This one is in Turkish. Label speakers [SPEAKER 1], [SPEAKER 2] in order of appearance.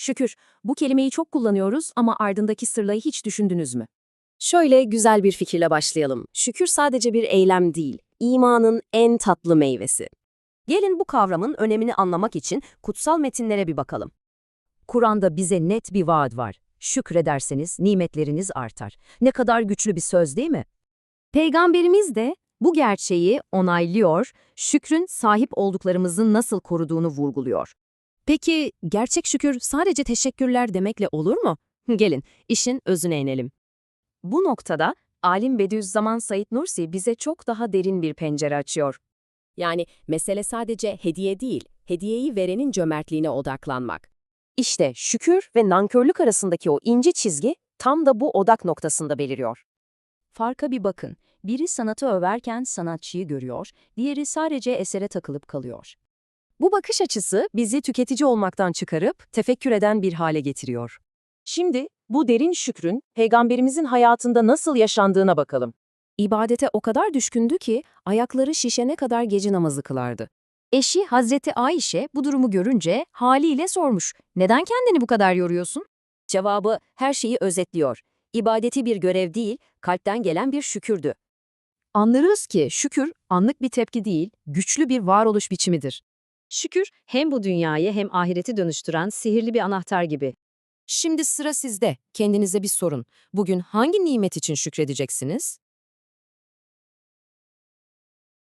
[SPEAKER 1] Şükür, bu kelimeyi çok kullanıyoruz ama ardındaki sırlayı hiç düşündünüz mü?
[SPEAKER 2] Şöyle güzel bir fikirle başlayalım. Şükür sadece bir eylem değil, imanın en tatlı meyvesi. Gelin bu kavramın önemini anlamak için kutsal metinlere bir bakalım.
[SPEAKER 1] Kur'an'da bize net bir vaat var. Şükrederseniz nimetleriniz artar. Ne kadar güçlü bir söz değil mi? Peygamberimiz de bu gerçeği onaylıyor, şükrün sahip olduklarımızın nasıl koruduğunu vurguluyor.
[SPEAKER 2] Peki gerçek şükür sadece teşekkürler demekle olur mu? Gelin işin özüne inelim.
[SPEAKER 1] Bu noktada alim Bediüzzaman Said Nursi bize çok daha derin bir pencere açıyor.
[SPEAKER 2] Yani mesele sadece hediye değil, hediyeyi verenin cömertliğine odaklanmak. İşte şükür ve nankörlük arasındaki o ince çizgi tam da bu odak noktasında beliriyor.
[SPEAKER 1] Farka bir bakın. Biri sanatı överken sanatçıyı görüyor, diğeri sadece esere takılıp kalıyor.
[SPEAKER 2] Bu bakış açısı bizi tüketici olmaktan çıkarıp tefekkür eden bir hale getiriyor. Şimdi bu derin şükrün peygamberimizin hayatında nasıl yaşandığına bakalım. İbadete o kadar düşkündü ki ayakları şişene kadar gece namazı kılardı.
[SPEAKER 1] Eşi Hazreti Ayşe bu durumu görünce haliyle sormuş. Neden kendini bu kadar yoruyorsun?
[SPEAKER 2] Cevabı her şeyi özetliyor. İbadeti bir görev değil, kalpten gelen bir şükürdü.
[SPEAKER 1] Anlarız ki şükür anlık bir tepki değil, güçlü bir varoluş biçimidir.
[SPEAKER 2] Şükür hem bu dünyayı hem ahireti dönüştüren sihirli bir anahtar gibi. Şimdi sıra sizde. Kendinize bir sorun. Bugün hangi nimet için şükredeceksiniz?